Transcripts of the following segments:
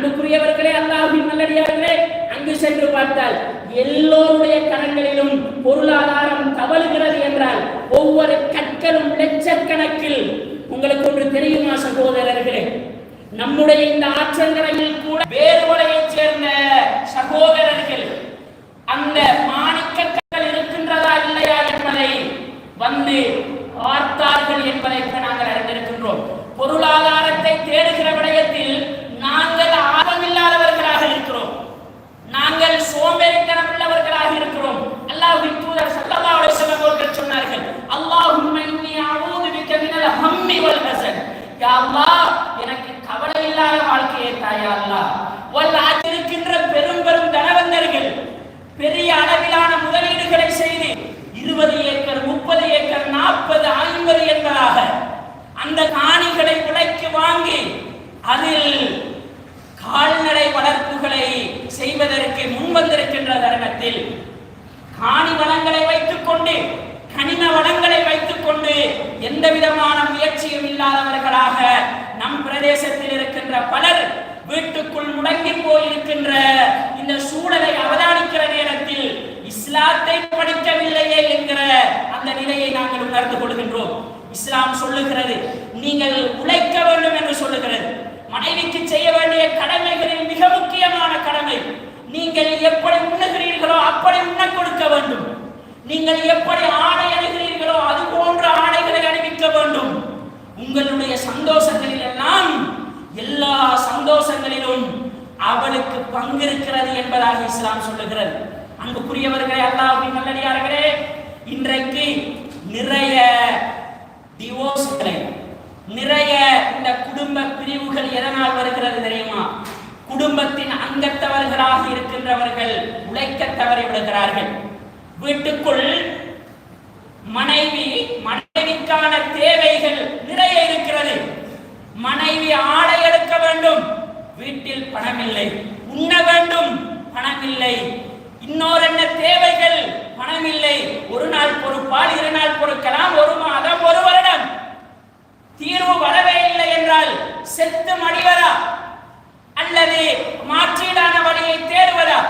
அன்புக்குரியவர்களே அல்லாஹின் நல்லடியார்களே அங்கு சென்று பார்த்தால் எல்லோருடைய கரங்களிலும் பொருளாதாரம் தவழுகிறது என்றால் ஒவ்வொரு கற்களும் லட்சக்கணக்கில் உங்களுக்கு ஒன்று தெரியுமா சகோதரர்களே? நம்முடைய இந்த ஆற்றங்கரையில் கூட வேறு சேர்ந்த சகோதரர்கள் அந்த மாணிக்கற்கள் இருக்கின்றதா இல்லையா என்பதை வந்து பார்த்தார்கள் என்பதை இப்ப நாங்கள் அறிந்திருக்கின்றோம் பொருளாதாரத்தை தேடுகிற விடயத்தில் நாங்கள் ஆர்வமில்லாதவர்களாக இருக்கிறோம் நாங்கள் சோம்பேறித்தனம் உள்ளவர்களாக இருக்கிறோம் அல்லாஹ்வின் தூதர் ஸல்லல்லாஹு அலைஹி வஸல்லம் அவர்கள் சொன்னார்கள் அல்லாஹும்ம இன்னி அஊது பிக மினல் ஹம்மி வல் ஹஸன் எனக்கு கவலை இல்லாத வாழ்க்கையை தாயா அல்லாஹ். வல் இருக்கின்ற பெரும் பெரும் தனவந்தர்கள் பெரிய அளவிலான முதலீடுகளை செய்து இருபது ஏக்கர் முப்பது ஏக்கர் நாற்பது ஐம்பது என்பதாக அந்த காணிகளை விலைக்கு வாங்கி அதில் கால்நடை வளர்ப்புகளை செய்வதற்கு முன்வந்திருக்கின்ற தருணத்தில் காணி வளங்களை வைத்துக் கொண்டு கனிம வளங்களை வைத்துக் கொண்டு எந்த விதமான முயற்சியும் இல்லாதவர்களாக நம் பிரதேசத்தில் இருக்கின்ற பலர் வீட்டுக்குள் முடங்கி போயிருக்கின்ற இந்த சூழலை அவதானிக்கிற நேரத்தில் இஸ்லாத்தை படிக்கவில்லையே என்கிற அந்த நிலையை நாங்கள் உணர்ந்து கொள்கின்றோம். இஸ்லாம் சொல்லுகிறது நீங்கள் உழைக்க வேண்டும் என்று சொல்லுகிறது. மனைவிக்கு செய்ய வேண்டிய கடமைகளில் மிக முக்கியமான கடமை நீங்கள் எப்படி உண்ணுகிறீர்களோ அப்படி உண்ண கொடுக்க வேண்டும். நீங்கள் எப்படி ஆடை அணிகிறீர்களோ அது போன்ற ஆடைகளை அணிவிக்க வேண்டும். உங்களுடைய சந்தோஷங்களில் எல்லாம் எல்லா சந்தோஷங்களிலும் அவளுக்கு பங்கு இருக்கிறது என்பதாக இஸ்லாம் சொல்லுகிறது. அன்புக்குரியவர்களே அல்லாஹ்வின் நல்லடியார்களே இன்றைக்கு நிறைய டிவோர்ஸ்களை நிறைய இந்த குடும்ப பிரிவுகள் எதனால் வருகிறது தெரியுமா? குடும்பத்தின் அங்கத்தவர்களாக இருக்கின்றவர்கள் உழைக்க தவறி விடுகிறார்கள். வீட்டுக்குள் மனைவி மனைவிக்கான தேவைகள் நிறைய இருக்கிறது மனைவி ஆடை எடுக்க வேண்டும் வீட்டில் பணமில்லை. உண்ண வேண்டும் பணமில்லை. இன்னொரு என்ன தேவைகள் பணமில்லை. ஒரு நாள் பொறுப்பால் இரு நாள் பொறுக்கலாம். ஒரு மாதம் ஒரு வருடம். தீர்வு வரவே இல்லை என்றால் செத்து மடிவரா? அல்லது மாற்றீடான வழியை தேடுவதா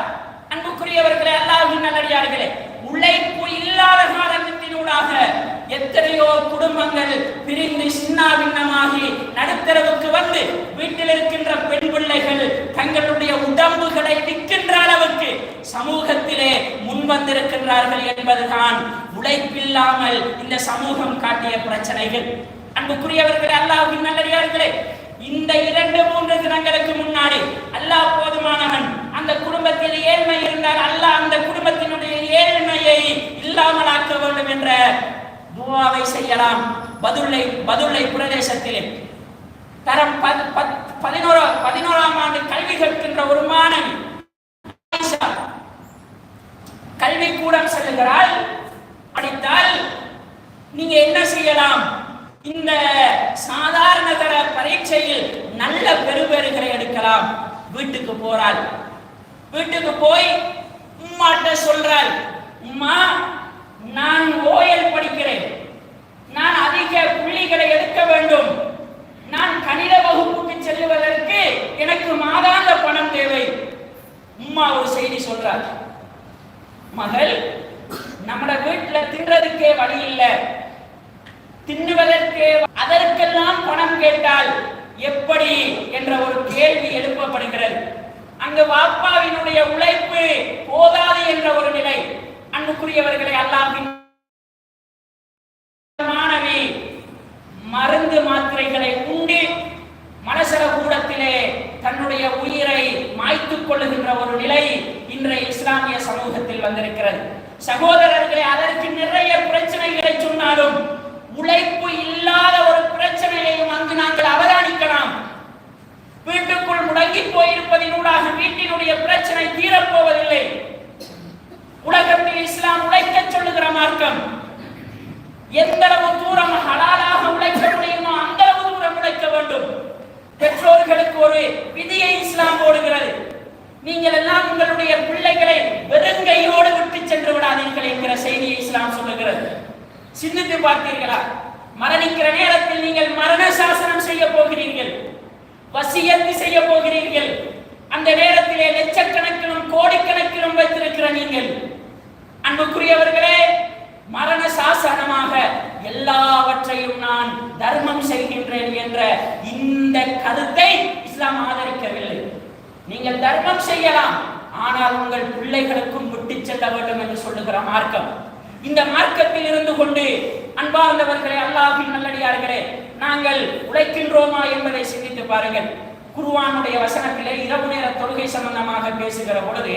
அன்புக்குரியவர்களே அல்லாஹ்வின் நல்லடியார்களே உழைப்பு இல்லாத காரணத்தினூடாக எத்தனையோ குடும்பங்கள் பிரிந்து சின்னாபின்னமாகி நடுத்தரவுக்கு வந்து வீட்டில் இருக்கின்ற பெண் பிள்ளைகள் தங்களுடைய உடம்புகளை விற்கின்ற அளவுக்கு சமூகத்திலே இருக்கின்றார்கள் என்பதுதான் உழைப்பில்லாமல் இந்த சமூகம் காட்டிய பிரச்சனைகள். அன்புக்குரியவர்களே அல்லாஹ்வின் நல்லடியார்களே இந்த இரண்டு மூன்று தினங்களுக்கு முன்னாடி அல்லாஹ் போதுமானவன். அந்த குடும்பத்தில் ஏழ்மை இருந்தால் அல்லாஹ் அந்த குடும்பத்தினுடைய ஏழ்மையை இல்லாமலாக்க வேண்டும் என்ற துவாவை செய்யலாம். பதுளை பதுளை பிரதேசத்திலே. தரம் பதினோரா பதினோராம் ஆண்டு கல்வி கற்கின்ற ஒருமான மாணவி ஆயிஷா கல்வி கூடம் அடித்தால் படித்தால் நீங்க என்ன செய்யலாம்? இந்த சாதாரண தர பரீட்சையில் நல்ல பெறுபேறுகளை எடுக்கலாம். வீட்டுக்கு போறாள். வீட்டுக்கு போய் உம்மாட்ட சொல்றாள் உம்மா நான் ஓயல் படிக்கிறேன். நான் அதிக புள்ளிகளை எடுக்க வேண்டும். நான் கணித வகுப்புக்கு செல்லுவதற்கு எனக்கு மாதாந்த பணம் தேவை. உம்மா ஒரு செய்தி சொல்றார். மகள் கேட்டால் எப்படி என்ற ஒரு கேள்வி எழுப்பப்படுகிறது. அங்கு வாப்பாவினுடைய உழைப்பு போதாது என்ற ஒரு நிலை. அன்புக்குரியவர்களை அல்லாஹ்வின் மாணவி மருந்து மாத்திரைகளை உண்டு மனசர கூடத்திலே தன்னுடைய உயிரை மாய்த்துக் கொள்ளுகின்ற ஒரு நிலை இன்றைய இஸ்லாமிய சமூகத்தில் வந்திருக்கிறது. சகோதரர்களை அதற்கு நிறைய பிரச்சனைகள் சொன்னாலும் உழைப்பு இல்லாத ஒரு பிரச்சனையையும் அங்கு நாங்கள் அவதானிக்கலாம் வீட்டுக்குள் முடங்கி போயிருப்பதினூடாக வீட்டினுடைய பிரச்சனை தீரப்போவதில்லை உலகத்தில் இஸ்லாம் உழைக்கச் சொல்லுகிற மார்க்கம் எந்த அளவு தூரம் ஹலாலாக உழைக்க முடியுமோ அந்த அளவு தூரம் உழைக்க வேண்டும் பெற்றோர்களுக்கு ஒரு விதியை இஸ்லாம் போடுகிறது. நீங்கள் எல்லாம் உங்களுடைய பிள்ளைகளை வெறுங்கையோடு விட்டு சென்று விடாதீர்கள் என்கிற செய்தியை இஸ்லாம் சொல்லுகிறது. சிந்தித்து பார்த்தீர்களா? மரணிக்கிற நேரத்தில் நீங்கள் மரண சாசனம் செய்ய போகிறீர்கள். வசியத்து செய்ய போகிறீர்கள். அந்த நேரத்திலே லட்சக்கணக்கிலும் கோடிக்கணக்கிலும் வைத்திருக்கிற நீங்கள். அன்புக்குரியவர்களே மரண சாசனமாக எல்லாவற்றையும் நான் தர்மம் செய்கின்றேன் என்ற இந்த கருத்தை இஸ்லாம் ஆதரவு நீங்கள் தர்மம் செய்யலாம். ஆனால் உங்கள் பிள்ளைகளுக்கும் விட்டு செல்ல வேண்டும் என்று சொல்லுகிற மார்க்கம். இந்த மார்க்கத்தில் இருந்து கொண்டு அன்பார்ந்தவர்களே அல்லாஹின் நல்லடியார்களே நாங்கள் உழைக்கின்றோமா என்பதை சிந்தித்து பாருங்கள். குருவானுடைய வசனத்திலே இரவு நேர தொழுகை சம்பந்தமாக பேசுகிற பொழுது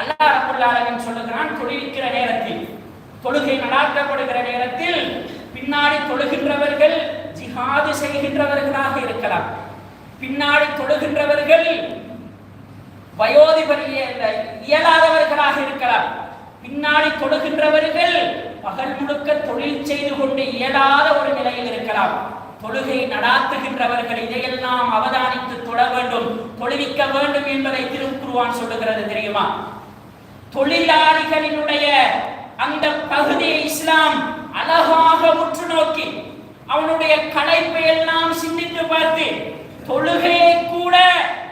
அல்லாஹ் ரபுல் சொல்லுகிறான் தொழுவிக்கிற நேரத்தில். தொழுகை நடாத்தப்படுகிற நேரத்தில் பின்னாடி தொழுகின்றவர்கள் ஜிஹாது செய்கின்றவர்களாக இருக்கலாம். பின்னாடி தொழுகின்றவர்கள் வயோதிபரிய இயலாதவர்களாக இருக்கலாம் பின்னாடி தொழுகின்றவர்கள் பகல் முழுக்க தொழில் செய்து கொண்டு இயலாத ஒரு நிலையில் இருக்கலாம். தொழுகை நடாத்துகின்றவர்கள் இதையெல்லாம் அவதானித்து தொழ வேண்டும் தொழுவிக்க வேண்டும் என்பதை திருக்குருவான் சொல்லுகிறது தெரியுமா? தொழிலாளிகளினுடைய அந்த பகுதியை இஸ்லாம் அழகாக உற்று நோக்கி அவனுடைய களைப்பை எல்லாம் சிந்தித்து பார்த்து தொழுகை கூட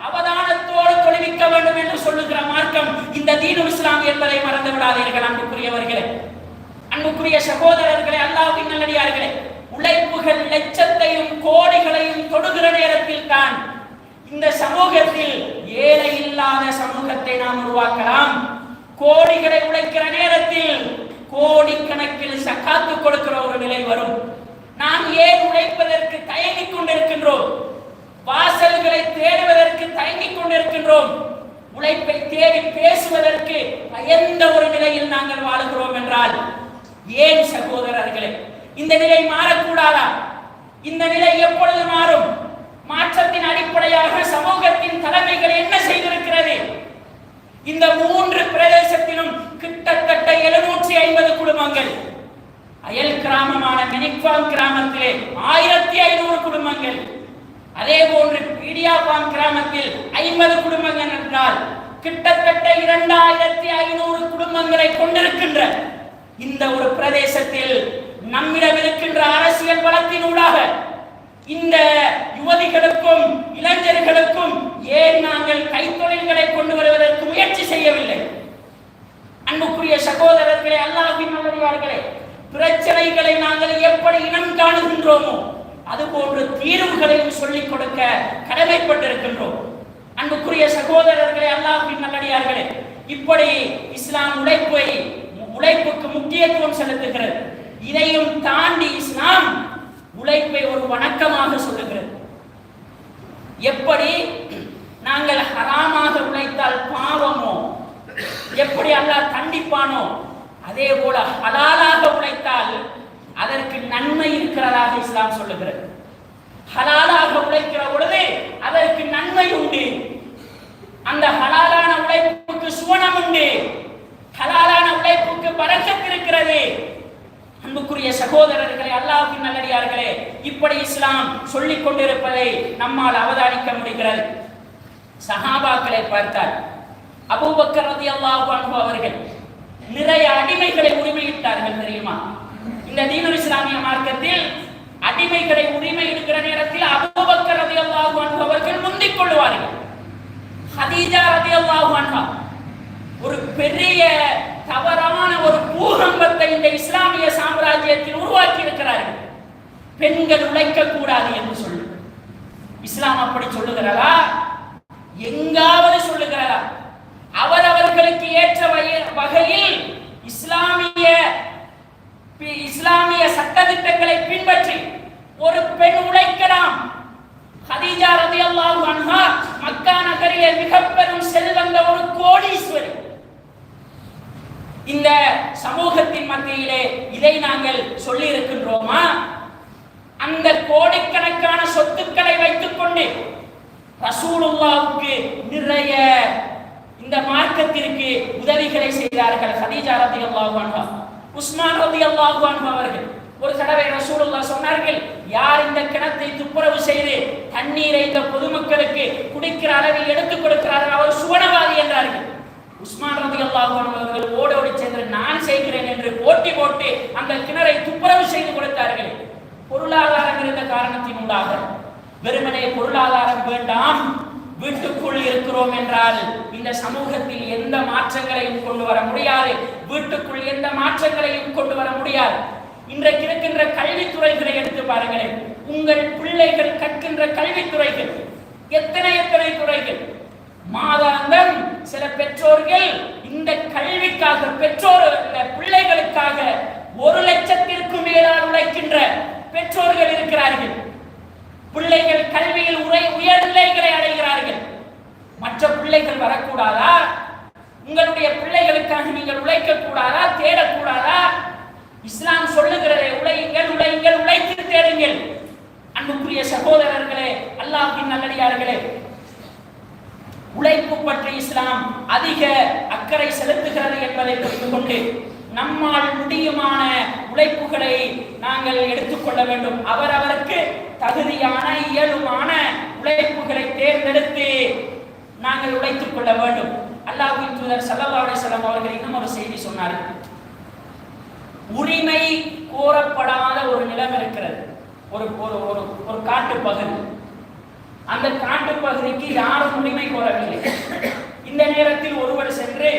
அவதானத்தோடு தொழுவிக்க வேண்டும் என்று சொல்லுகிற மார்க்கம் இந்த தீனு இஸ்லாம் என்பதை மறந்து விடாதீர்கள் அன்புக்குரியவர்களே. அன்புக்குரிய சகோதரர்களே அல்லாஹ்வின் நல்லடியார்களே உழைப்புகள் லட்சத்தையும் கோடிகளையும் தொடுகிற நேரத்தில் தான் இந்த சமூகத்தில் ஏழை இல்லாத சமூகத்தை நாம் உருவாக்கலாம். கோடிகளை உழைக்கிற நேரத்தில் கோடிக்கணக்கில் சக்காத்து கொடுக்கிற ஒரு நிலை வரும். நாம் ஏன் உழைப்பதற்கு தயங்கிக் கொண்டிருக்கின்றோம்? வாசல்களை தேடுவதற்கு தயங்கிக் கொண்டிருக்கின்றோம். உழைப்பை தேடி பேசுவதற்கு பயந்த ஒரு நிலையில் நாங்கள் வாழுகிறோம் என்றால் ஏன் சகோதரர்களே இந்த நிலை மாறக்கூடாதா? இந்த நிலை எப்பொழுது மாறும்? மாற்றத்தின் அடிப்படையாக சமூகத்தின் தலைமைகள் என்ன செய்திருக்கிறது? இந்த மூன்று பிரதேசத்திலும் கிட்டத்தட்ட எழுநூற்றி ஐம்பது குடும்பங்கள். அயல் கிராமமான மினிக்வாங் கிராமத்திலே ஆயிரத்தி ஐநூறு குடும்பங்கள். அதே போன்று பீடியாபான் கிராமத்தில் ஐம்பது குடும்பங்கள் என்றால் கிட்டத்தட்ட இரண்டாயிரத்தி ஐநூறு குடும்பங்களை கொண்டிருக்கின்ற இந்த ஒரு பிரதேசத்தில் நம்மிடம் இருக்கின்ற அரசியல் பலத்தினூடாக இந்த யுவதிகளுக்கும் இளைஞர்களுக்கும் ஏன் நாங்கள் கைத்தொழில்களை கொண்டு வருவதற்கு முயற்சி செய்யவில்லை? அன்புக்குரிய சகோதரர்களே அல்லாஹின் பிரச்சனைகளை நாங்கள் எப்படி இனம் காணுகின்றோமோ அதுபோன்று தீர்வுகளையும் சொல்லிக் கொடுக்க கடமைப்பட்டிருக்கின்றோம். அன்புக்குரிய சகோதரர்களே அல்லாஹின் நல்லடியார்களே இப்படி இஸ்லாம் உழைப்பை உழைப்புக்கு முக்கியத்துவம் செலுத்துகிறது. இதையும் தாண்டி இஸ்லாம் உழைப்பை ஒரு வணக்கமாக சொல்லுகிறது. எப்படி நாங்கள் ஹராமாக உழைத்தால் பாவமோ? எப்படி அல்லாஹ் தண்டிப்பானோ? அதே போல ஹலாலாக உழைத்தால் அதற்கு நன்மை இருக்கிறதாக இஸ்லாம் சொல்லுகிறது. ஹலாலாக உழைக்கிற பொழுது அதற்கு நன்மை உண்டு. அந்த ஹலாலான உழைப்புக்கு சுவனம் உண்டு. ஹலாலான உழைப்புக்கு பறக்கத் இருக்கிறது. அன்புக்குரிய சகோதரர்களே அல்லாஹ்வின் நல்லடியார்களே இப்படி இஸ்லாம் சொல்லிக் கொண்டிருப்பதை நம்மால் அவதானிக்க முடிகிறது. சஹாபாக்களை பார்த்தால் அபூபக்கர் ரலியல்லாஹு அன்ஹு அவர்கள் நிறைய அடிமைகளை உரிமையிட்டார்கள் தெரியுமா? இந்த தீனுல் இஸ்லாமிய மார்க்கத்தில் அடிமைகளை உரிமை இருக்கிற நேரத்தில் அபூபக்கர் ரதி அல்லாஹு அவர்கள் முந்திக் கொள்வார்கள் ஹதீஜா ரலியல்லாஹு அன்ஹா ஒரு பெரிய தவறான ஒரு பூகம்பத்தை இந்த இஸ்லாமிய சாம்ராஜ்யத்தில் உருவாக்கி இருக்கிறார்கள். பெண்கள் உழைக்க கூடாது என்று சொல்லு இஸ்லாம் அப்படி சொல்லுகிறதா? எங்காவது சொல்லுகிறதா? அவரவர்களுக்கு ஏற்ற வகை- வகையில் இஸ்லாமிய இஸ்லாமிய சட்டத்திட்டங்களை பின்பற்றி ஒரு பெண் உழைக்கலாம் ஹதீஜா ரலியல்லாஹு அன்ஹா மக்கா நகரிலே மிக பெரும் செல்வந்த ஒரு கோடீஸ்வரி. இந்த சமூகத்தின் மத்தியிலே இதை நாங்கள் சொல்லி இருக்கின்றோமா அந்த கோடிக்கணக்கான சொத்துக்களை வைத்துக் கொண்டு ரசூலுல்லாவுக்கு நிறைய இந்த மார்க்கத்திற்கு உதவிகளை செய்தார்கள் ஹதீஜா ரலியல்லாஹு அன்ஹா. உஸ்மான் ரலியல்லாஹு அல்லாஹுவான் அவர்கள் ஒரு தடவை ரசூலுல்லா சொன்னார்கள் யார் இந்த கிணத்தை துப்புரவு செய்து தண்ணீரை இந்த பொதுமக்களுக்கு குடிக்கிற அளவில் எடுத்துக் கொடுக்கிறார்கள்? அவர் சுவனவாதி என்றார்கள். உஸ்மான் ரலியல்லாஹு அல்லாஹுவான் அவர்கள் ஓடோடி சென்று நான் செய்கிறேன் என்று போட்டி போட்டு அந்த கிணறை துப்புரவு செய்து கொடுத்தார்கள். பொருளாதாரம் இருந்த காரணத்தினூடாக வெறுமனே பொருளாதாரம் வேண்டாம் வீட்டுக்குள் இருக்கிறோம் என்றால் இந்த சமூகத்தில் எந்த மாற்றங்களையும் கொண்டு வர முடியாது. வீட்டுக்குள் எந்த மாற்றங்களையும் கொண்டு வர முடியாது. இன்றைக்கு இருக்கின்ற கல்வித்துறைகளை எடுத்து பாருங்களேன். உங்கள் பிள்ளைகள் கற்கின்ற கல்வித்துறைகள் எத்தனை எத்தனை துறைகள்? மாதாந்தம் சில பெற்றோர்கள் இந்த கல்விக்காக பெற்றோர் பிள்ளைகளுக்காக ஒரு லட்சத்திற்கும் மேலால் உழைக்கின்ற பெற்றோர்கள் இருக்கிறார்கள். பிள்ளைகள் கல்வியில் உரை உயர்நிலைகளை அடைகிறார்கள். மற்ற பிள்ளைகள் வரக்கூடாதா? உங்களுடைய பிள்ளைகளுக்காக நீங்கள் உழைக்க கூடாதா தேடக்கூடாதா? இஸ்லாம் சொல்லுகிறதே உழையுங்கள் உழையுங்கள் உழைத்து தேடுங்கள். அன்புக்குரிய சகோதரர்களே அல்லாஹின் நல்லடியார்களே உழைப்பு பற்றி இஸ்லாம் அதிக அக்கறை செலுத்துகிறது என்பதை புரிந்து கொண்டு நம்மால் முடியுமான உழைப்புகளை நாங்கள் எடுத்துக்கொள்ள வேண்டும். அவர் அவருக்கு தகுதியான இயலுமான உழைப்புகளை தேர்ந்தெடுத்து நாங்கள் உழைத்துக் கொள்ள வேண்டும். அல்லாஹின் தூதர் ஸல்லல்லாஹு அலைஹி அவர்கள் இன்னும் ஒரு செய்தி சொன்னார்கள் உரிமை கோரப்படாத ஒரு நிலம் இருக்கிறது. ஒரு ஒரு ஒரு ஒரு காட்டு பகுதி. அந்த காட்டு பகுதிக்கு யாரும் உரிமை கோரவில்லை. இந்த நேரத்தில் ஒருவர் சென்று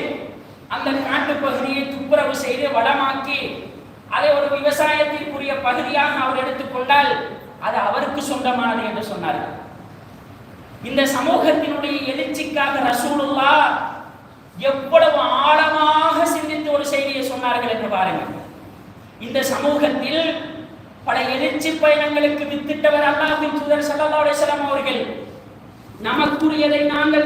அந்த காட்டு பகுதியை துப்புரவு செய்து வளமாக்கி அதை ஒரு விவசாயத்திற்குரிய பகுதியாக அவர் எடுத்துக்கொண்டால் அது அவருக்கு சொந்தமானது என்று சொன்னார்கள் இந்த சமூகத்தினுடைய எழுச்சிக்காக ரசூலுல்லா எவ்வளவு ஆழமாக சிந்தித்து ஒரு செய்தியை சொன்னார்கள் என்று பாருங்கள். இந்த சமூகத்தில் பல எழுச்சி பயணங்களுக்கு வித்திட்டவர் அல்லாஹின் தூதர் ஸல்லல்லாஹு அலைஹி அவர்கள் நமக்குரியதை நாங்கள்